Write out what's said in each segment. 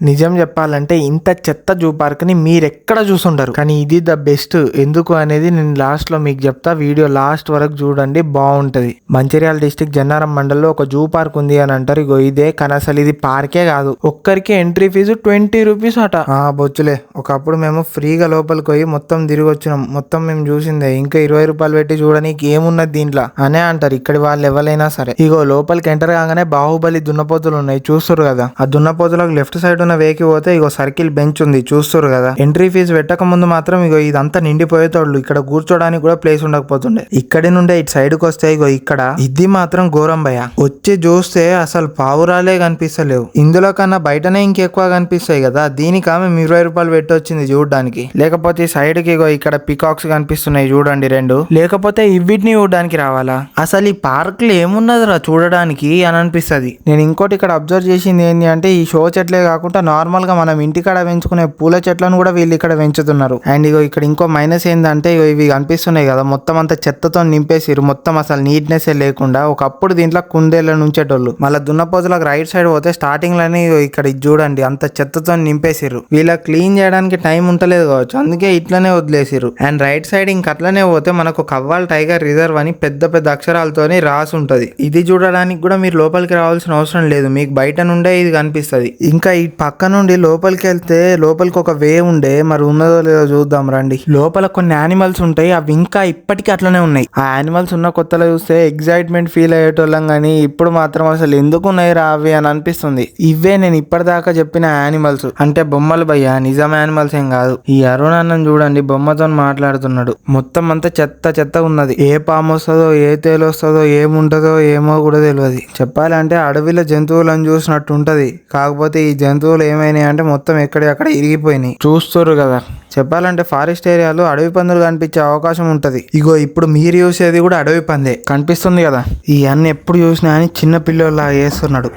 నిజం చెప్పాలంటే ఇంత చెత్త జూ పార్క్ని మీరెక్కడ మీరు ఎక్కడ చూసుండరు. కానీ ఇది ద బెస్ట్. ఎందుకు అనేది నేను లాస్ట్లో మీకు చెప్తా. వీడియో లాస్ట్ వరకు చూడండి బాగుంటుంది మంచిర్యాల డిస్టిక్ జన్నారం మండల్లో ఒక జూ పార్క్ ఉంది అని అంటారు. ఇగో ఇదే కానీ అసలు ఇది పార్కే కాదు. ఒక్కరికి ఎంట్రీ ఫీజు ట్వంటీ రూపీస్ అట. ఆ బొచ్చులే. ఒకప్పుడు మేము ఫ్రీగా లోపలికి పోయి మొత్తం తిరిగి వచ్చినాం. మొత్తం మేము చూసిందే. ఇంకా ఇరవై రూపాయలు పెట్టి చూడడానికి ఏమున్నది దీంట్లో? అనే అంటారు. ఇక్కడి వాళ్ళు ఎవరైనా సరే. ఇగో లోపలికి ఎంటర్ కాగానే బాహుబలి దున్నపోతులు ఉన్నాయి. చూస్తారు కదా. ఆ దున్నపోతులకు లెఫ్ట్ సైడ్ ఉన్న వేకి పోతే ఇగో సర్కిల్ బెంచ్ ఉంది చూస్తారు కదా. ఎంట్రీ ఫీజు పెట్టక ముందు మాత్రం ఇగో ఇదంతా నిండిపోయేటోళ్ళు. ఇక్కడ కూర్చోడానికి కూడా ప్లేస్ ఉండకపోతుండే. ఇక్కడి నుండే ఇటు సైడ్కి వస్తే ఇగో ఇక్కడ ఇది మాత్రం ఘోరం భయ వచ్చి చూస్తే అసలు పావురాలే కనిపిస్తలేవు. ఇందులో కన్నా బయటనే ఇంకెక్కువ కనిపిస్తాయి కదా. దీనికి ఆమె ఇరవై రూపాయలు పెట్టి వచ్చింది చూడడానికి. లేకపోతే సైడ్కి ఇగో ఇక్కడ పికాక్స్ కనిపిస్తున్నాయి చూడండి రెండు. లేకపోతే ఇవిటిని చూడడానికి రావాలా? అసలు ఈ పార్క్లో ఏమున్నదిరా చూడడానికి అని అనిపిస్తది. నేను ఇంకోటి ఇక్కడ అబ్జర్వ్ చేసింది ఏంటి అంటే ఈ షో చెట్లే కాకుండా నార్మల్గా మనం ఇంటికాడ పెంచుకునే పూల చెట్లను కూడా వీళ్ళు ఇక్కడ పెంచుతున్నారు. అండ్ ఇగో ఇక్కడ ఇంకో మైనస్ ఏంటంటే ఇగో ఇవి కనిపిస్తున్నాయి కదా మొత్తం అంతా చెత్తతో నింపేసిరు మొత్తం అసలు నీట్నెస్ లేకుండా ఒకప్పుడు దీంట్లో కుందేళ్ళ నుంచేటోళ్ళు మళ్ళీ దున్నపోతులకు రైట్ సైడ్ పోతే స్టార్టింగ్లోనే ఇక్కడ ఇది చూడండి అంత చెత్తతో నింపేసిర్రు. వీళ్ళ క్లీన్ చేయడానికి టైం ఉంటలేదు కావచ్చు అందుకే ఇట్లనే వదిలేసిరు అండ్ రైట్ సైడ్ ఇంక అట్లనే పోతే మనకు కవ్వాల్ టైగర్ రిజర్వ్ అని పెద్ద పెద్ద అక్షరాలతోని రాసి ఉంటుంది. ఇది చూడడానికి కూడా మీరు లోపలికి రావాల్సిన అవసరం లేదు మీకు బయట నుండే ఇది కనిపిస్తది. ఇంకా ఈ పక్క నుండి లోపలికి వెళ్తే లోపలికి ఒక వే ఉండే మరి ఉన్నదో లేదో చూద్దాం రండి. లోపల కొన్ని యానిమల్స్ ఉంటాయి అవి ఇంకా ఇప్పటికీ అట్లనే ఉన్నాయి. ఆ యానిమల్స్ ఉన్న కొత్తలో చూస్తే ఎగ్జైట్మెంట్ ఫీల్ అయ్యేటోళ్ళం కానీ ఇప్పుడు మాత్రం అసలు ఎందుకు ఉన్నాయి రా అవి అని అనిపిస్తుంది. ఇవే నేను ఇప్పటిదాకా చెప్పిన యానిమల్స్. అంటే బొమ్మలు భయ్యా నిజం యానిమల్స్ ఏం కాదు. ఈ అరుణ్ అన్నం చూడండి బొమ్మతో మాట్లాడుతున్నాడు. మొత్తం అంతా చెత్త చెత్త ఉన్నది. ఏ పాము వస్తుందో ఏ తేలు వస్తుందో ఏముంటుందో ఏమో కూడా తెలియదు చెప్పాలంటే అడవిలో జంతువులను చూసినట్టు ఉంటది. కాకపోతే ఈ జంతువులు ఏమైనాయి అంటే మొత్తం ఎక్కడెక్కడ ఇరిగిపోయినాయి. చూస్తారు కదా. చెప్పాలంటే ఫారెస్ట్ ఏరియాలో అడవి పందులు కనిపించే అవకాశం ఉంటది. ఇగో ఇప్పుడు మీరు చూసేది కూడా అడవి పందే. కనిపిస్తుంది కదా. ఈ అన్ని ఎప్పుడు చూసినా అని చిన్న పిల్లలా వేస్తున్నాడు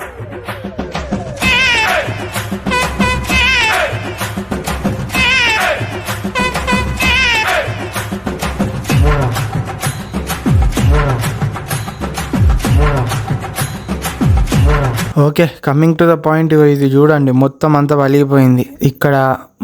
okay coming to the point ఇగో ఇది చూడండి మొత్తం అంతా వలిగిపోయింది ఇక్కడ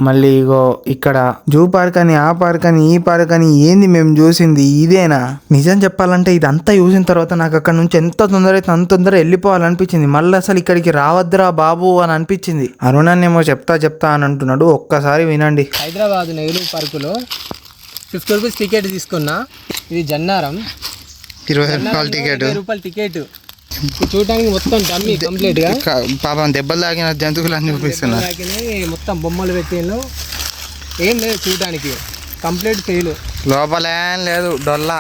మళ్ళీ ఇగో ఇక్కడ జూ పార్క్ అని ఆ పార్క్ అని ఈ పార్క్ అని ఏంది మేము చూసింది? ఇదేనా? నిజం చెప్పాలంటే ఇదంతా చూసిన తర్వాత నాకు అక్కడ నుంచి ఎంత తొందర అయితే అంత తొందర వెళ్ళిపోవాలనిపించింది. మళ్ళీ అసలు ఇక్కడికి రావద్దురా బాబు అని అనిపించింది. అరుణాన్ని ఏమో చెప్తా చెప్తా అని అంటున్నాడు. ఒక్కసారి వినండి. హైదరాబాద్ నెహ్రూ పార్కులో ఫిఫ్టీ రూపీస్ టికెట్ తీసుకున్నా. ఇది జన్నారం. ఇరవై జన్నారంలో ఇరవై రూపాయల టికెట్. చూడడానికి మొత్తం డమ్మీ కంప్లీట్గా పాపం దెబ్బలు తాగిన జంతువులన్నీ చూపిస్తున్నారు అలాగనే మొత్తం బొమ్మలు పెట్టిండ్రు ఏం లేదు చూడడానికి. Complete fail. లోపలేం లేదు డొల్లా.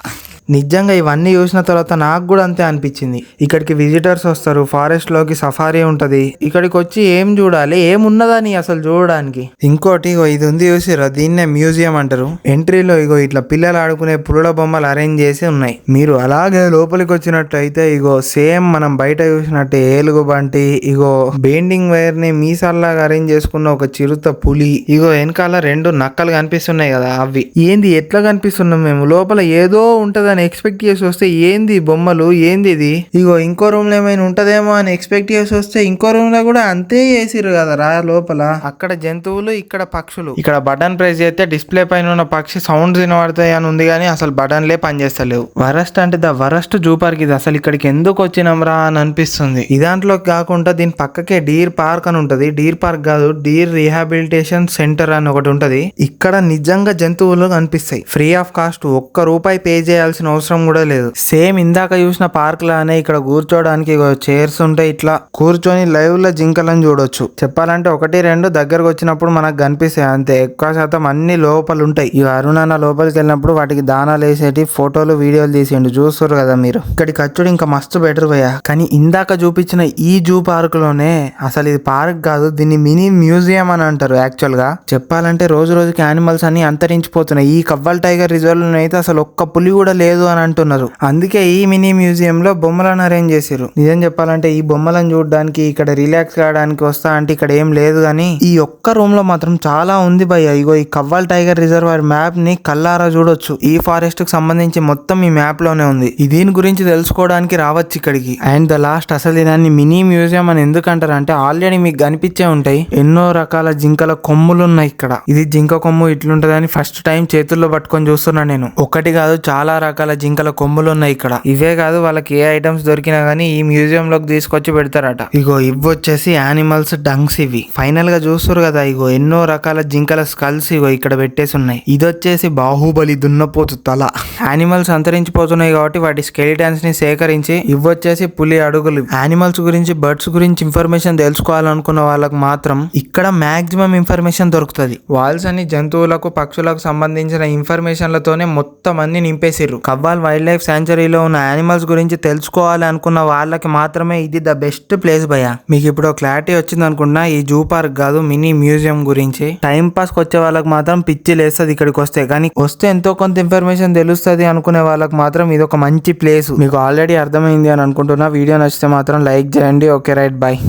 నిజంగా ఇవన్నీ చూసిన తర్వాత నాకు కూడా అంతే అనిపించింది. ఇక్కడికి విజిటర్స్ వస్తారు ఫారెస్ట్లోకి సఫారీ ఉంటది. ఇక్కడికి వచ్చి ఏం చూడాలి? ఏమున్నదని అసలు చూడడానికి. ఇంకోటి ఇగో ఇది ఉంది చూసిరా దీన్నే మ్యూజియం అంటారు. ఎంట్రీలో ఇగో ఇట్లా పిల్లలు ఆడుకునే పురుల బొమ్మలు అరేంజ్ చేసి ఉన్నాయి. మీరు అలాగే లోపలికి వచ్చినట్టయితే ఇగో సేమ్ మనం బయట చూసినట్టు ఏలుగు బంటి ఇగో బెండింగ్ వైర్ని మీసాల్లాగా అరేంజ్ చేసుకున్న ఒక చిరుత పులి ఇగో వెనకాల రెండు నక్కలు కనిపిస్తున్నాయి కదా అవి. ఏంది ఎట్లా కనిపిస్తున్నాం మేము? లోపల ఏదో ఉంటదని ఎక్స్పెక్ట్ చేసి వస్తే ఏంది బొమ్మలు? ఏంది ఇది? ఇగో ఇంకో రూమ్లో ఏమైనా ఉంటదేమో అని ఎక్స్పెక్ట్ చేసి వస్తే ఇంకో రూమ్లో కూడా అంతే చేసిర్రు కదా రా లోపల. అక్కడ జంతువులు ఇక్కడ పక్షులు. ఇక్కడ బటన్ ప్రెస్ చేస్తే డిస్ప్లే పైన ఉన్న పక్షి సౌండ్ వినబడతాయి అని ఉంది కానీ అసలు బటన్లే పనిచేస్తలేవు వరస్ట్ అంటే ద వరస్ట్ జూ పార్క్ ఇది. అసలు ఇక్కడికి ఎందుకు వచ్చినాం రా అని అనిపిస్తుంది. ఈ దాంట్లో కాకుండా దీని పక్కకే డీర్ పార్క్ అని ఉంటది. డీర్ పార్క్ కాదు డీర్ రీహాబిలిటేషన్ సెంటర్ అని ఒకటి ఉంటది. ఇక్కడ నిజంగా జంతువులు కనిపిస్తాయి. ఫ్రీ ఆఫ్ కాస్ట్ ఒక్క రూపాయి పే చేయాల్సిన అవసరం కూడా లేదు. సేమ్ ఇందాక చూసిన పార్క్ లానే ఇక్కడ కూర్చోడానికి చైర్స్ ఉంటాయి ఇట్లా కూర్చొని లైవ్లో జింకలను చూడొచ్చు. చెప్పాలంటే ఒకటి రెండు దగ్గరకు వచ్చినప్పుడు మనకు కనిపిస్తాయి అంతే. ఎక్కువ శాతం అన్ని లోపలు ఉంటాయి ఈ అరుణాన్న లోపలికి వెళ్ళినప్పుడు వాటికి దానాలు వేసేటి ఫోటోలు వీడియోలు తీసిండు. చూస్తారు కదా మీరు. ఇక్కడికి వచ్చుడు ఇంకా మస్తు బెటర్ పోయా. కానీ ఇందాక చూపించిన ఈ జూ పార్క్లోనే అసలు ఇది పార్క్ కాదు దీన్ని మినీ మ్యూజియం అని అంటారు యాక్చువల్గా. చెప్పాలంటే రోజు రోజుకి యానిమల్స్ అన్ని అంతరించిపోతున్నాయి. ఈ కవ్వల్ టైగర్ రిజర్వ్ అయితే అసలు ఒక్క పులి కూడా లేదు లేదు అని అంటున్నారు. అందుకే ఈ మినీ మ్యూజియం లో బొమ్మలను అరేంజ్ చేశారు నిజం చెప్పాలంటే ఈ బొమ్మలను చూడడానికి ఇక్కడ రిలాక్స్ కావడానికి వస్తా అంటే ఇక్కడ ఏం లేదు కానీ ఈ ఒక్క రూమ్లో మాత్రం చాలా ఉంది భయ్య. ఇగో ఈ కవ్వాల్ టైగర్ రిజర్వాయర్ మ్యాప్ని కల్లారా చూడొచ్చు. ఈ ఫారెస్ట్కు సంబంధించి మొత్తం ఈ మ్యాప్లోనే ఉంది దీని గురించి తెలుసుకోవడానికి రావచ్చు ఇక్కడికి. అండ్ ద లాస్ట్ అసలు దాన్ని మినీ మ్యూజియం అని ఎందుకంటారు అంటే ఆల్రెడీ మీకు కనిపించే ఉంటాయి. ఎన్నో రకాల జింకల కొమ్ములు ఉన్నాయి ఇక్కడ. ఇది జింక కొమ్ము ఇట్లుంటదని ఫస్ట్ టైం చేతుల్లో పట్టుకొని చూస్తున్నా నేను. ఒకటి కాదు చాలా రకాల జింకల కొమ్ములు ఉన్నాయి ఇక్కడ. ఇవే కాదు వాళ్ళకి ఏ ఐటమ్స్ దొరికినా గానీ ఈ మ్యూజియం లోకి తీసుకొచ్చి పెడతారట. ఇగో ఇవి వచ్చేసి యానిమల్స్ డంగ్స్ ఇవి. ఫైనల్గా చూస్తారు కదా ఇగో ఎన్నో రకాల జింకల స్కల్స్ ఇగో ఇక్కడ పెట్టేసి ఉన్నాయి ఇది వచ్చేసి బాహుబలి దున్నపోతు తల. యానిమల్స్ అంతరించిపోతున్నాయి కాబట్టి వాటి స్కెలిటన్స్ని సేకరించి ఇవ్వచ్చేసి పులి అడుగులు. యానిమల్స్ గురించి బర్డ్స్ గురించి ఇన్ఫర్మేషన్ తెలుసుకోవాలనుకున్న వాళ్ళకి మాత్రం ఇక్కడ మాక్సిమం ఇన్ఫర్మేషన్ దొరుకుతుంది. వాల్స్ అన్ని జంతువులకు పక్షులకు సంబంధించిన ఇన్ఫర్మేషన్లతోనే మొత్తం అన్ని నింపేసిర్రు. కవ్వాల్ వైల్డ్ లైఫ్ సాంచురీలో ఉన్న యానిమల్స్ గురించి తెలుసుకోవాలి అనుకున్న వాళ్ళకి మాత్రమే ఇది ద బెస్ట్ ప్లేస్ భయ మీకు ఇప్పుడు క్లారిటీ వచ్చింది అనుకున్నా ఈ జూ పార్క్ కాదు మినీ మ్యూజియం గురించి. టైం పాస్ వచ్చే వాళ్ళకి మాత్రం పిచ్చి లేస్తుంది ఇక్కడికి వస్తే. కానీ వస్తే ఎంతో కొంత ఇన్ఫర్మేషన్ తెలుస్తుంది అనుకునే వాళ్ళకి మాత్రం ఇది ఒక మంచి ప్లేస్. మీకు ఆల్రెడీ అర్థమైంది అని అనుకుంటున్నా. వీడియో నచ్చితే మాత్రం లైక్ చేయండి. Okay right bye.